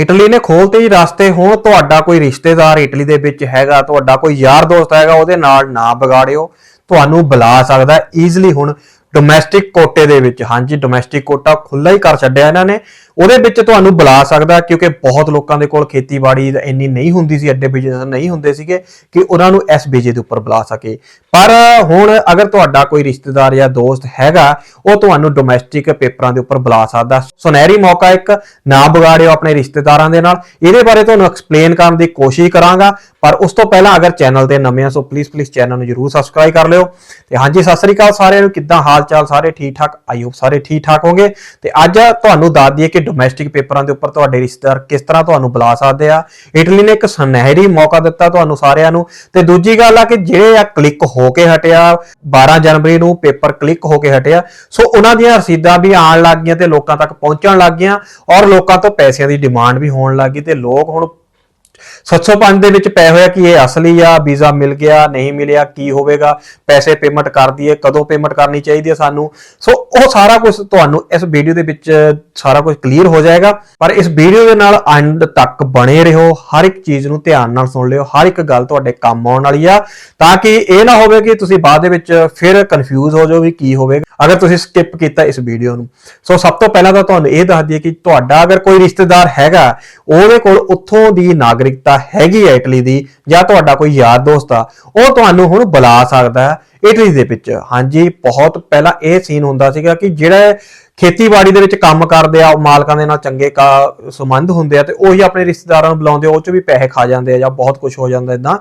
Italy ਨੇ ਖੋਲਤੇ ਹੀ ਰਸਤੇ। ਹੁਣ ਤੁਹਾਡਾ ਕੋਈ ਰਿਸ਼ਤੇਦਾਰ ਇਟਲੀ ਦੇ ਵਿੱਚ ਹੈਗਾ, ਤੁਹਾਡਾ ਕੋਈ ਯਾਰ ਦੋਸਤ ਹੈਗਾ, ਉਹਦੇ ਨਾਲ ਨਾ ਵਿਗਾੜਿਓ। ਤੁਹਾਨੂੰ ਬੁਲਾ ਸਕਦਾ ਈਜ਼ਲੀ ਹੁਣ। ਡੋਮੈਸਟਿਕ ਕੋਟੇ ਦੇ ਵਿੱਚ। ਹਾਂਜੀ ਡੋਮੈਸਟਿਕ ਕੋਟਾ ਖੁੱਲਾ ਹੀ ਕਰ ਛੱਡਿਆ ਇਹਨਾਂ ਨੇ। ਉਹਦੇ ਵਿੱਚ ਤੁਹਾਨੂੰ ਬੁਲਾ ਸਕਦਾ, ਕਿਉਂਕਿ ਬਹੁਤ ਲੋਕਾਂ ਦੇ ਕੋਲ ਖੇਤੀਬਾੜੀ ਇੰਨੀ ਨਹੀਂ ਹੁੰਦੀ ਸੀ, ਐਡੇ ਬਿਜ਼ਨਸ ਨਹੀਂ ਹੁੰਦੇ ਸੀਗੇ, ਕਿ ਉਹਨਾਂ ਨੂੰ ਇਸ ਬੀਜੇ ਦੇ ਉੱਪਰ ਬੁਲਾ ਸਕੇ। ਪਰ ਹੁਣ ਅਗਰ ਤੁਹਾਡਾ ਕੋਈ ਰਿਸ਼ਤੇਦਾਰ ਜਾਂ ਦੋਸਤ ਹੈਗਾ, ਉਹ ਤੁਹਾਨੂੰ ਡੋਮੈਸਟਿਕ ਪੇਪਰਾਂ ਦੇ ਉੱਪਰ ਬੁਲਾ ਸਕਦਾ। ਸੁਨਹਿਰੀ ਮੌਕਾ ਇੱਕ, ਨਾ ਵਿਗਾੜਿਓ ਆਪਣੇ ਰਿਸ਼ਤੇਦਾਰਾਂ ਦੇ ਨਾਲ। ਇਹਦੇ ਬਾਰੇ ਤੁਹਾਨੂੰ ਐਕਸਪਲੇਨ ਕਰਨ ਦੀ ਕੋਸ਼ਿਸ਼ ਕਰਾਂਗਾ। ਪਰ ਉਸ ਤੋਂ ਪਹਿਲਾਂ ਅਗਰ ਚੈਨਲ ਤੇ ਨਵੇਂ ਆ ਸੋ ਪਲੀਜ਼ ਪਲੀਜ਼ ਚੈਨਲ ਨੂੰ ਜਰੂਰ ਸਬਸਕ੍ਰਾਈਬ ਕਰ ਲਿਓ। ਤੇ ਹਾਂਜੀ, ਸਤਿ ਸ੍ਰੀ ਅਕਾਲ ਸਾਰਿਆਂ ਨੂੰ। ਕਿੱਦਾਂ ਹਾਲ ਚਾਲ ਸਾਰੇ ਠੀਕ ਠਾਕ ਆਈ ਹੋਪ ਸਾਰੇ ਠੀਕ ਠਾਕ ਹੋਗੇ? ਤੇ ਅੱਜ ਤੁਹਾਨੂੰ ਦੱਸ ਦਈਏ ਕਿ ਡੋਮੈਸਟਿਕ ਪੇਪਰਾਂ ਦੇ ਉੱਪਰ ਤੁਹਾਡੇ ਰਿਸ਼ਤੇਦਾਰ ਕਿਸ ਤਰ੍ਹਾਂ ਤੁਹਾਨੂੰ ਬੁਲਾ ਸਕਦੇ ਆ। ਇਟਲੀ ਨੇ ਇੱਕ ਸੁਨਹਿਰੀ ਮੌਕਾ ਦਿੱਤਾ ਤੁਹਾਨੂੰ ਸਾਰਿਆਂ ਨੂੰ। ਤੇ ਦੂਜੀ ਗੱਲ ਆ ਕਿ ਜਿਹੜੇ ਆ ਕਲਿੱਕ ਹੋ ਕੇ ਹਟਿਆ 12 ਜਨਵਰੀ ਨੂੰ ਪੇਪਰ ਕਲਿੱਕ ਹੋ ਕੇ ਹਟਿਆ, ਸੋ ਉਹਨਾਂ ਦੀਆਂ ਰਸੀਦਾਂ ਵੀ ਆਉਣ ਲੱਗ ਗਈਆਂ ਤੇ ਲੋਕਾਂ ਤੱਕ ਪਹੁੰਚਣ ਲੱਗ ਗਈਆਂ ਔਰ ਲੋਕਾਂ ਤੋਂ ਪੈਸਿਆਂ ਦੀ ਡਿਮਾਂਡ ਵੀ ਹੋਣ ਲੱਗ ਗਈ ਤੇ ਲੋਕ ਹੁਣ 705 ਦੇ ਵਿੱਚ ਪੈ ਹੋਇਆ ਕਿ ਇਹ ਅਸਲੀ ਆ, ਵੀਜ਼ਾ ਮਿਲ ਗਿਆ, ਨਹੀਂ ਮਿਲਿਆ, ਕੀ ਹੋਵੇਗਾ? ਪੈਸੇ ਪੇਮੈਂਟ ਕਰ ਦਈਏ, ਕਦੋਂ ਪੇਮੈਂਟ ਕਰਨੀ ਚਾਹੀਦੀ ਹੈ ਸਾਨੂੰ? ਸੋ ਉਹ ਸਾਰਾ ਕੁਝ ਤੁਹਾਨੂੰ ਇਸ ਵੀਡੀਓ ਦੇ ਵਿੱਚ ਸਾਰਾ ਕੁਝ ਕਲੀਅਰ ਹੋ ਜਾਏਗਾ। ਪਰ ਇਸ ਵੀਡੀਓ ਦੇ ਨਾਲ ਐਂਡ ਤੱਕ ਬਣੇ ਰਹੋ, ਹਰ ਇੱਕ ਚੀਜ਼ ਨੂੰ ਧਿਆਨ ਨਾਲ ਸੁਣ ਲਿਓ, ਹਰ ਇੱਕ ਗੱਲ ਤੁਹਾਡੇ ਕੰਮ ਆਉਣ ਵਾਲੀ ਆ, ਤਾਂ ਕਿ ਇਹ ਨਾ ਹੋਵੇ ਕਿ ਤੁਸੀਂ ਬਾਅਦ ਦੇ ਵਿੱਚ ਫਿਰ ਕਨਫਿਊਜ਼ ਹੋ ਜਾਓ ਵੀ ਕੀ ਹੋਵੇਗਾ, ਅਗਰ ਤੁਸੀਂ ਸਕਿਪ ਕੀਤਾ ਇਸ ਵੀਡੀਓ ਨੂੰ। ਸੋ ਸਭ ਤੋਂ ਪਹਿਲਾਂ ਤਾਂ ਤੁਹਾਨੂੰ ਇਹ ਦੱਸ ਦਈਏ ਕਿ ਤੁਹਾਡਾ ਅਗਰ ਕੋਈ ਰਿਸ਼ਤੇਦਾਰ ਹੈਗਾ, ਉਹਦੇ ਕੋਲ ਉੱਥੋਂ ਦੀ ਨਾਗਰਿਕ ਨਾਗਰਿਕਤਾ ਹੈਗੀ ਹੈ ਇਟਲੀ ਦੀ ਜਾਂ ਤੁਹਾਡਾ ਕੋਈ ਯਾਰ ਦੋਸਤ ਆ, ਉਹ ਤੁਹਾਨੂੰ ਹੁਣ ਬੁਲਾ ਸਕਦਾ ਹੈ ਇਟਲੀ ਦੇ ਵਿੱਚ। ਹਾਂਜੀ, ਬਹੁਤ ਪਹਿਲਾਂ ਇਹ ਸੀਨ ਹੁੰਦਾ ਸੀਗਾ ਕਿ ਜਿਹੜਾ ਖੇਤੀਬਾੜੀ ਦੇ ਵਿੱਚ ਕੰਮ ਕਰਦੇ ਆ ਮਾਲਕਾਂ ਦੇ ਨਾਲ ਚੰਗੇ ਕਾ ਸੰਬੰਧ ਹੁੰਦੇ ਆ ਤੇ ਉਹੀ ਆਪਣੇ ਰਿਸ਼ਤੇਦਾਰਾਂ ਨੂੰ ਬੁਲਾਉਂਦੇ ਆ, ਉਹ ਚ ਵੀ ਪੈਸੇ ਖਾ ਜਾਂਦੇ ਆ ਜਾਂ ਬਹੁਤ ਕੁਝ ਹੋ ਜਾਂਦਾ ਇਦਾਂ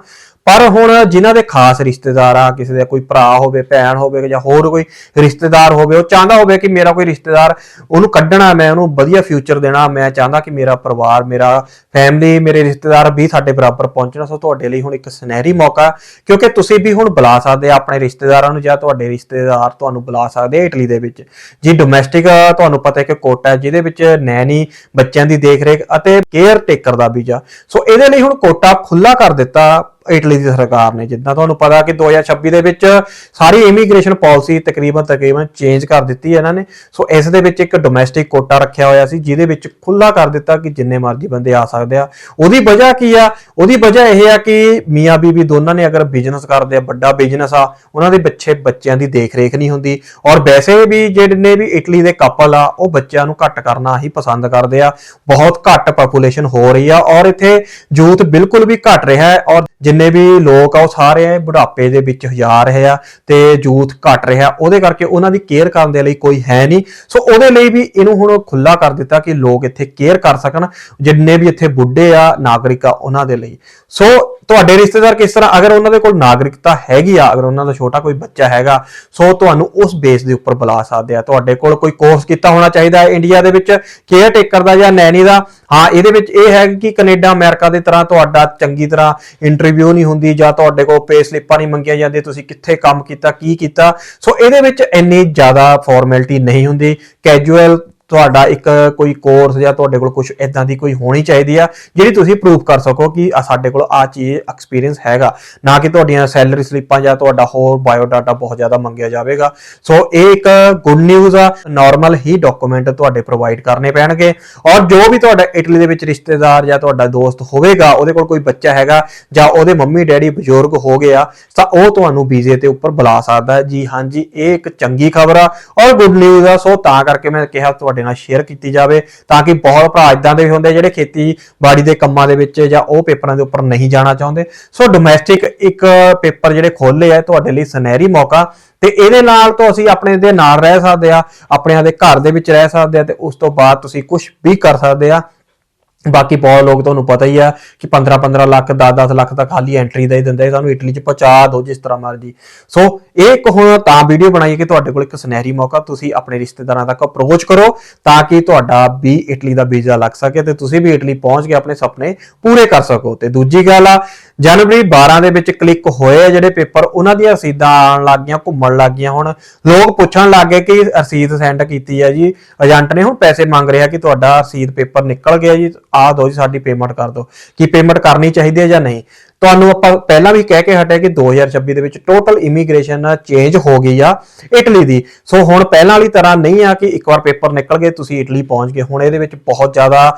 ਪਰ ਹੁਣ ਜਿਨ੍ਹਾਂ ਦੇ ਖਾਸ ਰਿਸ਼ਤੇਦਾਰ ਆ, ਕਿਸੇ ਦਾ ਕੋਈ ਭਰਾ ਹੋਵੇ, ਭੈਣ ਹੋਵੇ ਜਾਂ ਹੋਰ ਕੋਈ ਰਿਸ਼ਤੇਦਾਰ ਹੋਵੇ, ਉਹ ਚਾਹੁੰਦਾ ਹੋਵੇ ਕਿ ਮੇਰਾ ਕੋਈ ਰਿਸ਼ਤੇਦਾਰ ਉਹਨੂੰ ਕੱਢਣਾ, ਮੈਂ ਉਹਨੂੰ ਵਧੀਆ ਫਿਊਚਰ ਦੇਣਾ, ਮੈਂ ਚਾਹੁੰਦਾ ਕਿ ਮੇਰਾ ਪਰਿਵਾਰ, ਮੇਰਾ ਫੈਮਿਲੀ ਮੇਰੇ ਰਿਸ਼ਤੇਦਾਰ ਵੀ ਸਾਡੇ ਬਰਾਬਰ ਪਹੁੰਚਣਾ। ਸੋ ਤੁਹਾਡੇ ਲਈ ਹੁਣ ਇੱਕ ਸੁਨਹਿਰੀ ਮੌਕਾ, ਕਿਉਂਕਿ ਤੁਸੀਂ ਵੀ ਹੁਣ ਬੁਲਾ ਸਕਦੇ ਆ ਆਪਣੇ ਰਿਸ਼ਤੇਦਾਰਾਂ ਨੂੰ ਜਾਂ ਤੁਹਾਡੇ ਰਿਸ਼ਤੇਦਾਰ ਤੁਹਾਨੂੰ ਬੁਲਾ ਸਕਦੇ ਆ ਇਟਲੀ ਦੇ ਵਿੱਚ। ਜੀ ਡੋਮੈਸਟਿਕ ਤੁਹਾਨੂੰ ਪਤਾ ਹੈ ਕਿ ਕੋਟਾ ਜਿਹਦੇ ਵਿੱਚ ਨੈਣੀ ਬੱਚਿਆਂ ਦੀ ਦੇਖਰੇਖ ਅਤੇ ਕੇਅਰ ਟੇਕਰ ਦਾ ਵੀਜ਼ਾ। ਸੋ ਇਹਦੇ ਲਈ ਹੁਣ ਕੋਟਾ ਖੁੱਲਾ ਕਰ ਦਿੱਤਾ ਇਟਲੀ ਦੀ ਸਰਕਾਰ ਨੇ, ਜਿੱਦਾਂ ਤੁਹਾਨੂੰ ਪਤਾ ਕਿ 2026 ਦੇ ਵਿੱਚ ਸਾਰੀ ਇਮੀਗ੍ਰੇਸ਼ਨ ਪਾਲਿਸੀ ਤਕਰੀਬਨ ਤਕਰੀਬਨ ਚੇਂਜ ਕਰ ਦਿੱਤੀ ਹੈ ਇਹਨਾਂ ਨੇ। ਸੋ ਇਸ ਦੇ ਵਿੱਚ ਇੱਕ ਡੋਮੈਸਟਿਕ ਕੋਟਾ ਰੱਖਿਆ ਹੋਇਆ ਸੀ, ਜਿਹਦੇ ਵਿੱਚ ਖੁੱਲਾ ਕਰ ਦਿੱਤਾ ਕਿ ਜਿੰਨੇ ਮਰਜ਼ੀ ਬੰਦੇ ਆ ਸਕਦੇ ਆ। ਉਹਦੀ ਵਜ੍ਹਾ ਕੀ ਆ? ਉਹਦੀ ਵਜ੍ਹਾ ਇਹ ਆ ਕਿ ਮੀਆਂ ਬੀਬੀ ਦੋਨਾਂ ਨੇ ਅਗਰ ਬਿਜ਼ਨਸ ਕਰਦੇ ਆ, ਵੱਡਾ ਬਿਜ਼ਨਸ ਆ, ਉਹਨਾਂ ਦੇ ਬੱਚੇ ਬੱਚਿਆਂ ਦੀ ਦੇਖਰੇਖ ਨਹੀਂ ਹੁੰਦੀ। ਔਰ ਵੈਸੇ ਵੀ ਜਿਹੜੇ ਵੀ ਇਟਲੀ ਦੇ ਕਪਲ ਆ, ਉਹ ਬੱਚਿਆਂ ਨੂੰ ਘੱਟ ਕਰਨਾ ਹੀ ਪਸੰਦ ਕਰਦੇ ਆ। ਬਹੁਤ ਘੱਟ ਪੋਪੂਲੇਸ਼ਨ ਹੋ ਰਹੀ ਆ ਔਰ ਇੱਥੇ ਯੂਥ ਬਿਲਕੁਲ ਵੀ ਘਟ ਰਿਹਾ ਹੈ ਔਰ ਜਿੰਨੇ ਵੀ ਲੋਕ ਆ, ਉਹ ਸਾਰੇ ਬੁਢਾਪੇ ਦੇ ਵਿੱਚ ਜਾ ਰਹੇ ਆ ਤੇ ਯੂਥ ਘਟ ਰਿਹਾ। ਉਹਦੇ ਕਰਕੇ ਉਹਨਾਂ ਦੀ ਕੇਅਰ ਕਰਨ ਦੇ ਲਈ ਕੋਈ ਹੈ ਨਹੀਂ। ਸੋ ਉਹਦੇ ਲਈ ਵੀ ਇਹਨੂੰ ਹੁਣ ਖੁੱਲਾ ਕਰ ਦਿੱਤਾ ਕਿ ਲੋਕ ਇੱਥੇ ਕੇਅਰ ਕਰ ਸਕਣ। ਜਿੰਨੇ ਵੀ ਇੱਥੇ ਬੁੱਢੇ ਆ, ਨਾਗਰਿਕ ਆ, ਉਹਨਾਂ ਦੇ ਲਈ। ਸੋ ਤੁਹਾਡੇ ਰਿਸ਼ਤੇਦਾਰ ਕਿਸ ਤਰ੍ਹਾਂ? ਅਗਰ ਉਹਨਾਂ ਦੇ ਕੋਲ ਨਾਗਰਿਕਤਾ ਹੈਗੀ ਆ, ਅਗਰ ਉਹਨਾਂ ਦਾ ਛੋਟਾ ਕੋਈ ਬੱਚਾ ਹੈਗਾ ਸੋ ਤੁਹਾਨੂੰ ਉਸ ਬੇਸ ਦੇ ਉੱਪਰ ਬੁਲਾ ਸਕਦੇ ਆ। ਤੁਹਾਡੇ ਕੋਲ ਕੋਈ ਕੋਰਸ ਕੀਤਾ ਹੋਣਾ ਚਾਹੀਦਾ ਹੈ ਇੰਡੀਆ ਦੇ ਵਿੱਚ ਕੇਅਰ ਟੇਕਰ ਦਾ ਜਾਂ ਨੈਨੀ ਦਾ। ਹਾਂ, ਇਹਦੇ ਵਿੱਚ ਇਹ ਹੈ ਕਿ ਕੈਨੇਡਾ, ਅਮਰੀਕਾ ਦੀ ਤਰ੍ਹਾਂ ਤੁਹਾਡਾ ਚੰਗੀ ਤਰ੍ਹਾਂ ਇੰਟਰਵਿਊ ਨਹੀਂ ਹੁੰਦੀ ਜਾਂ ਤੁਹਾਡੇ ਕੋਲ ਪੇ ਸਲਿੱਪਾਂ ਨਹੀਂ ਮੰਗੀਆਂ ਜਾਂਦੀਆਂ, ਤੁਸੀਂ ਕਿੱਥੇ ਕੰਮ ਕੀਤਾ, ਕੀ ਕੀਤਾ। ਸੋ ਇਹਦੇ ਵਿੱਚ ਇੰਨੀ ਜ਼ਿਆਦਾ ਫਾਰਮੈਲਿਟੀ ਨਹੀਂ ਹੁੰਦੀ। ਕੈਜੂਅਲ ਤੁਹਾਡਾ ਇੱਕ ਕੋਈ ਕੋਰਸ ਜਾਂ ਤੁਹਾਡੇ ਕੋਲ ਕੁਝ ਇਦਾਂ ਦੀ ਕੋਈ ਹੋਣੀ ਚਾਹੀਦੀ ਆ, ਜਿਹੜੀ ਤੁਸੀਂ ਪ੍ਰੂਫ ਕਰ ਸਕੋ ਕਿ ਸਾਡੇ ਕੋਲ ਆ ਚੀਜ਼ ਐਕਸਪੀਰੀਅੰਸ ਹੈਗਾ। ਨਾ ਕਿ ਤੁਹਾਡੀਆਂ ਸੈਲਰੀ ਸਲਿੱਪਾਂ ਜਾਂ ਤੁਹਾਡਾ ਹੋਰ ਬਾਇਓ ਡਾਟਾ ਬਹੁਤ ਜ਼ਿਆਦਾ ਮੰਗਿਆ ਜਾਵੇਗਾ। ਸੋ ਇਹ ਇੱਕ ਗੁੱਡ ਨਿਊਜ਼ ਆ ਨਾਰਮਲ ਹੀ ਡਾਕੂਮੈਂਟ ਤੁਹਾਡੇ ਪ੍ਰੋਵਾਈਡ ਕਰਨੇ ਪੈਣਗੇ। ਔਰ ਜੋ ਵੀ ਤੁਹਾਡਾ ਇਟਲੀ ਦੇ ਵਿੱਚ ਰਿਸ਼ਤੇਦਾਰ ਜਾਂ ਤੁਹਾਡਾ ਦੋਸਤ ਹੋਵੇਗਾ, ਉਹਦੇ ਕੋਲ ਕੋਈ ਬੱਚਾ ਹੈਗਾ ਜਾਂ ਉਹਦੇ ਮੰਮੀ, ਡੈਡੀ ਬਜ਼ੁਰਗ ਹੋ ਗਿਆ ਤਾਂ ਉਹ ਤੁਹਾਨੂੰ ਵੀਜ਼ੇ ਤੇ ਉੱਪਰ ਬੁਲਾ ਸਕਦਾ ਜੀ ਹਾਂਜੀ ਇਹ ਇੱਕ ਚੰਗੀ ਖਬਰ ਆ। ਔਰ ਗੁੱਡ ਨਿਊਜ਼ ਆ ਸੋ ਤਾਂ ਕਰਕੇ ਮੈਂ ਕਿਹਾ ਤੁਹਾਡੇ ਨਾਲ ਸ਼ੇਅਰ ਕੀਤੀ ਜਾਵੇ ਤਾਂ ਕਿ ਬਹੁਤ ਭਰਾ ਇਦਾਂ ਦੇ ਵੀ ਹੁੰਦੇ ਜਿਹੜੇ ਖੇਤੀਬਾੜੀ ਦੇ ਕੰਮਾਂ ਦੇ ਵਿੱਚ ਜਾਂ ਉਹ ਪੇਪਰਾਂ ਦੇ ਉੱਪਰ ਨਹੀਂ ਜਾਣਾ ਚਾਹੁੰਦੇ। ਸੋ ਡੋਮੈਸਟਿਕ ਇੱਕ ਪੇਪਰ ਜਿਹੜੇ ਖੋਲੇ ਆ, ਤੁਹਾਡੇ ਲਈ ਸੁਨਹਿਰੀ ਮੌਕਾ ਤੇ ਇਹਦੇ ਨਾਲ ਤੋਂ ਅਸੀਂ ਆਪਣੇ ਦੇ ਨਾਲ ਰਹਿ ਸਕਦੇ ਆ, ਆਪਣਿਆਂ ਦੇ ਘਰ ਦੇ ਵਿੱਚ ਰਹਿ ਸਕਦੇ ਆ ਤੇ ਉਸ ਤੋਂ ਬਾਅਦ ਤੁਸੀਂ ਕੁਝ ਵੀ ਕਰ ਸਕਦੇ ਆ। ਬਾਕੀ ਬਹੁਤ ਲੋਕ ਤੁਹਾਨੂੰ ਪਤਾ ਹੀ ਆ ਕਿ 15 15 ਲੱਖ 10 10 ਲੱਖ ਤੱਕ ਖਾਲੀ ਐਂਟਰੀ ਦਾ ਹੀ ਦਿੰਦੇ ਆ, ਸਾਨੂੰ ਇਟਲੀ ਚ ਪਹੁੰਚਾ ਦਿਓ ਜਿਸ ਤਰ੍ਹਾਂ ਮਰਜ਼ੀ। ਸੋ ਇਹ ਇੱਕ ਹੁਣ ਤਾਂ ਵੀਡੀਓ ਬਣਾਈ ਕਿ ਤੁਹਾਡੇ ਕੋਲ ਇੱਕ ਸੁਨਹਿਰੀ ਮੌਕਾ ਤੁਸੀਂ ਆਪਣੇ ਰਿਸ਼ਤੇਦਾਰਾਂ ਤੱਕ ਅਪਰੋਚ ਕਰੋ ਤਾਂ ਕਿ ਤੁਹਾਡਾ ਵੀ ਇਟਲੀ ਦਾ ਵੀਜ਼ਾ ਲੱਗ ਸਕੇ ਤੇ ਤੁਸੀਂ ਵੀ ਇਟਲੀ ਪਹੁੰਚ ਕੇ ਆਪਣੇ ਸੁਪਨੇ ਪੂਰੇ ਕਰ ਸਕੋ। ਤੇ ਦੂਜੀ ਗੱਲ ਆ ਜਨਵਰੀ 12 ਦੇ ਵਿੱਚ ਕਲਿੱਕ ਹੋਏ ਜਿਹੜੇ ਪੇਪਰ, ਉਹਨਾਂ ਦੀਆਂ ਰਸੀਦਾਂ ਆਉਣ ਲੱਗ ਗਈਆਂ, ਘੁੰਮਣ ਲੱਗ ਗਈਆਂ। ਹੁਣ ਲੋਕ ਪੁੱਛਣ ਲੱਗ ਗਏ ਕਿ ਰਸੀਦ ਸੈਂਡ ਕੀਤੀ ਹੈ ਜੀ। ਏਜੰਟ ਨੇ ਹੁਣ ਪੈਸੇ ਮੰਗ ਰਿਹਾ ਕਿ ਤੁਹਾਡਾ ਰਸੀਦ ਪੇਪਰ ਨਿਕਲ ਗਿਆ ਜੀ। ਆ ਦਿਓ ਜੀ, ਸਾਡੀ ਪੇਮੈਂਟ ਕਰ ਦਿਓ। ਕੀ ਪੇਮੈਂਟ ਕਰਨੀ ਚਾਹੀਦੀ ਹੈ ਜਾਂ ਨਹੀਂ? ਤੁਹਾਨੂੰ ਆਪਾਂ ਪਹਿਲਾਂ ਵੀ ਕਹਿ ਕੇ ਹਟਿਆ ਕਿ 2026 ਦੇ ਵਿੱਚ ਟੋਟਲ ਇਮੀਗ੍ਰੇਸ਼ਨ ਚੇਂਜ ਹੋ ਗਈ ਆ ਇਟਲੀ ਦੀ। ਸੋ ਹੁਣ ਪਹਿਲਾਂ ਵਾਲੀ ਤਰ੍ਹਾਂ ਨਹੀਂ ਆ ਕਿ ਇੱਕ ਵਾਰ ਪੇਪਰ ਨਿਕਲ ਗਏ, ਤੁਸੀਂ ਇਟਲੀ ਪਹੁੰਚ ਗਏ। ਹੁਣ ਇਹਦੇ ਵਿੱਚ ਬਹੁਤ ਜ਼ਿਆਦਾ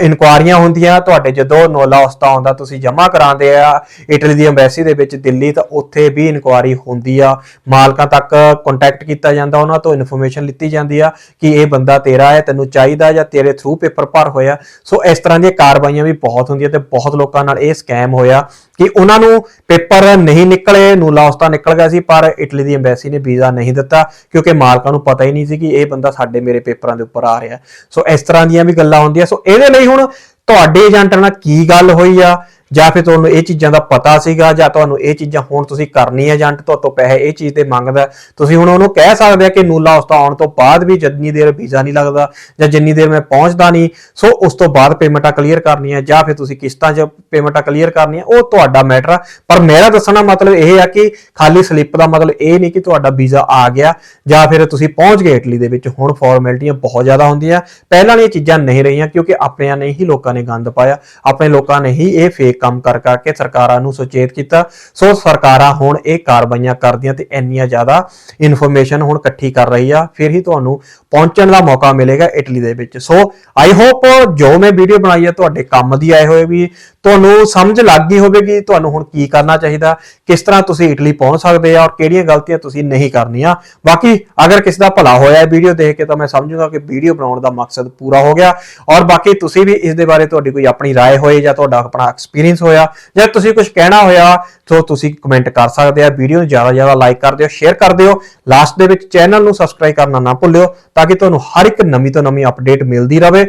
ਇਨਕੁਆਰੀਆਂ ਹੁੰਦੀਆਂ। ਤੁਹਾਡੇ ਜਦੋਂ ਨੋਲਾ ਉਸਤਾ ਆਉਂਦਾ, ਤੁਸੀਂ ਜਮ੍ਹਾਂ ਕਰਾਉਂਦੇ ਆ ਇਟਲੀ ਦੀ ਐਮਬੈਸੀ ਦੇ ਵਿੱਚ ਦਿੱਲੀ, ਤਾਂ ਉੱਥੇ ਵੀ ਇਨਕੁਆਰੀ ਹੁੰਦੀ ਆ। ਮਾਲਕਾਂ ਤੱਕ ਕੰਟੈਕਟ ਕੀਤਾ ਜਾਂਦਾ, ਉਹਨਾਂ ਤੋਂ ਇਨਫੋਰਮੇਸ਼ਨ ਲਿੱਤੀ ਜਾਂਦੀ ਆ ਕਿ ਇਹ ਬੰਦਾ ਤੇਰਾ ਹੈ, ਤੈਨੂੰ ਚਾਹੀਦਾ ਜਾਂ ਤੇਰੇ ਥਰੂ ਪੇਪਰ ਭਰ ਹੋਇਆ। ਸੋ ਇਸ ਤਰ੍ਹਾਂ ਦੀਆਂ ਕਾਰਵਾਈਆਂ ਵੀ ਬਹੁਤ ਹੁੰਦੀਆਂ ਤੇ ਬਹੁਤ ਲੋਕਾਂ ਨਾਲ ਇਹ ਸਕੈਮ ਹੋਇਆ। ਕਿ ਉਹਨਾਂ ਨੂੰ ਪੇਪਰ ਨਹੀਂ ਨਿਕਲੇ, ਨੂਲਾ ਉਸਤਾ ਨਿਕਲ ਗਿਆ ਸੀ, ਪਰ ਇਟਲੀ ਦੀ ਐਮਬੈਸੀ ਨੇ ਵੀਜ਼ਾ ਨਹੀਂ ਦਿੱਤਾ, ਕਿਉਂਕਿ ਮਾਲਕਾਂ ਨੂੰ ਪਤਾ ਹੀ ਨਹੀਂ ਸੀ ਕਿ ਇਹ ਬੰਦਾ ਸਾਡੇ ਮੇਰੇ ਪੇਪਰਾਂ ਦੇ ਉੱਪਰ ਆ ਰਿਹਾ ਸੋ ਇਸ ਤਰ੍ਹਾਂ ਦੀਆਂ ਵੀ ਗੱਲਾਂ ਹੁੰਦੀਆਂ। ਸੋ ਇਹਦੇ ਲਈ ਹੁਣ ਤੁਹਾਡੇ ਏਜੰਟ ਨਾਲ ਕੀ ਗੱਲ ਹੋਈ ਆ? ਜਾਂ ਫਿਰ ਤੁਹਾਨੂੰ ਇਹ ਚੀਜ਼ਾਂ ਦਾ ਪਤਾ ਸੀਗਾ ਜਾਂ ਤੁਹਾਨੂੰ ਇਹ ਚੀਜ਼ਾਂ ਹੁਣ ਤੁਸੀਂ ਕਰਨੀ ਹੈ ਏਜੰਟ ਤੁਹਾਡੇ ਤੋਂ ਪੈਸੇ ਇਹ ਚੀਜ਼ ਤੇ ਮੰਗਦਾ, ਤੁਸੀਂ ਹੁਣ ਉਹਨੂੰ ਕਹਿ ਸਕਦੇ ਆ ਕਿ ਨੂਲਾ ਉਸਤਾ ਆਉਣ ਤੋਂ ਬਾਅਦ ਵੀ ਜਿੰਨੀ ਦੇਰ ਵੀਜ਼ਾ ਨਹੀਂ ਲੱਗਦਾ ਜਾਂ ਜਿੰਨੀ ਦੇਰ ਮੈਂ ਪਹੁੰਚਦਾ ਨਹੀਂ, ਸੋ ਉਸ ਤੋਂ ਬਾਅਦ ਪੇਮੈਂਟਾਂ ਕਲੀਅਰ ਕਰਨੀਆਂ ਜਾਂ ਫਿਰ ਤੁਸੀਂ ਕਿਸ਼ਤਾਂ 'ਚ ਪੇਮੈਂਟਾਂ ਕਲੀਅਰ ਕਰਨੀਆਂ, ਉਹ ਤੁਹਾਡਾ ਮੈਟਰ ਆ। ਪਰ ਮੇਰਾ ਦੱਸਣਾ ਮਤਲਬ ਇਹ ਆ ਕਿ ਖਾਲੀ ਸਲਿੱਪ ਦਾ ਮਤਲਬ ਇਹ ਨਹੀਂ ਕਿ ਤੁਹਾਡਾ ਵੀਜ਼ਾ ਆ ਗਿਆ ਜਾਂ ਫਿਰ ਤੁਸੀਂ ਪਹੁੰਚ ਗਏ ਇਟਲੀ ਦੇ ਵਿੱਚ, ਹੁਣ ਫਾਰਮੈਲਿਟੀਆਂ ਬਹੁਤ ਜ਼ਿਆਦਾ ਹੁੰਦੀਆਂ। ਪਹਿਲਾਂ ਵਾਲੀਆਂ ਚੀਜ਼ਾਂ ਨਹੀਂ ਰਹੀਆਂ ਕਿਉਂਕਿ ਆਪਣਿਆਂ ਨੇ ਹੀ ਲੋਕਾਂ ਨੇ ਗੰਦ ਪਾਇਆ, ਆਪਣੇ ਲੋਕਾਂ ਨੇ ਹੀ ਇਹ ਫੇਕ ਕੰਮ ਕਰ ਕਰਕੇ ਸਰਕਾਰਾਂ ਨੂੰ ਸੁਚੇਤ ਕੀਤਾ ਸੋ ਸਰਕਾਰਾਂ ਹੁਣ ਇਹ ਕਾਰਵਾਈਆਂ ਕਰਦੀਆਂ ਤੇ ਇੰਨੀਆਂ ਜ਼ਿਆਦਾ ਇਨਫੋਰਮੇਸ਼ਨ ਹੁਣ ਇਕੱਠੀ ਕਰ ਰਹੀ ਆ ਫਿਰ ਹੀ ਤੁਹਾਨੂੰ ਪਹੁੰਚਣ ਦਾ ਮੌਕਾ ਮਿਲੇਗਾ ਇਟਲੀ ਦੇ ਵਿੱਚ ਸੋ ਆਈ ਹੋਪ ਜੋ ਮੈਂ ਵੀਡੀਓ ਬਣਾਈ ਹੈ ਤੁਹਾਡੇ ਕੰਮ ਦੀ ਆਏ ਹੋਏ ਵੀ ਤੁਹਾਨੂੰ ਸਮਝ ਲੱਗ ਗਈ ਹੋਵੇਗੀ ਤੁਹਾਨੂੰ ਹੁਣ ਕੀ ਕਰਨਾ ਚਾਹੀਦਾ ਕਿਸ ਤਰ੍ਹਾਂ ਤੁਸੀਂ ਇਟਲੀ ਪਹੁੰਚ ਸਕਦੇ ਆ ਔਰ ਕਿਹੜੀਆਂ ਗਲਤੀਆਂ ਤੁਸੀਂ ਨਹੀਂ ਕਰਨੀਆਂ ਬਾਕੀ ਅਗਰ ਕਿਸੇ ਦਾ ਭਲਾ ਹੋਇਆ ਹੈ ਵੀਡੀਓ ਦੇਖ ਕੇ ਤਾਂ ਮੈਂ ਸਮਝੂਗਾ ਕਿ ਵੀਡੀਓ ਬਣਾਉਣ ਦਾ ਮਕਸਦ ਪੂਰਾ ਹੋ ਗਿਆ ਔਰ ਬਾਕੀ ਤੁਸੀਂ ਵੀ ਇਸ ਦੇ ਬਾਰੇ ਤੁਹਾਡੀ ਕੋਈ ਆਪਣੀ رائے ਹੋਏ ਜਾਂ ਤੁਹਾਡਾ ਆਪਣਾ ਐਕਸਪੀਰੀਅੰਸ ਹੋਇਆ, ਜਾਂ ਤੁਸੀਂ ਕੁਝ ਕਹਿਣਾ ਹੋਇਆ ਸੋ ਤੁਸੀਂ ਕਮੈਂਟ ਕਰ ਸਕਦੇ ਆ ਵੀਡੀਓ ਨੂੰ ਜ਼ਿਆਦਾ ਜ਼ਿਆਦਾ ਲਾਈਕ ਕਰ ਦਿਓ ਸ਼ੇਅਰ ਕਰ ਦਿਓ ਲਾਸਟ ਦੇ ਵਿੱਚ ਚੈਨਲ ਨੂੰ ਸਬਸਕ੍ਰਾਈਬ ਕਰਨਾ ਨਾ ਭੁੱਲਿਓ, ਤਾਂ ਕਿ ਤੁਹਾਨੂੰ ਹਰ ਇੱਕ ਨਵੀਂ ਤੋਂ ਨਵੀਂ ਅਪਡੇਟ ਮਿਲਦੀ ਰਹੇ।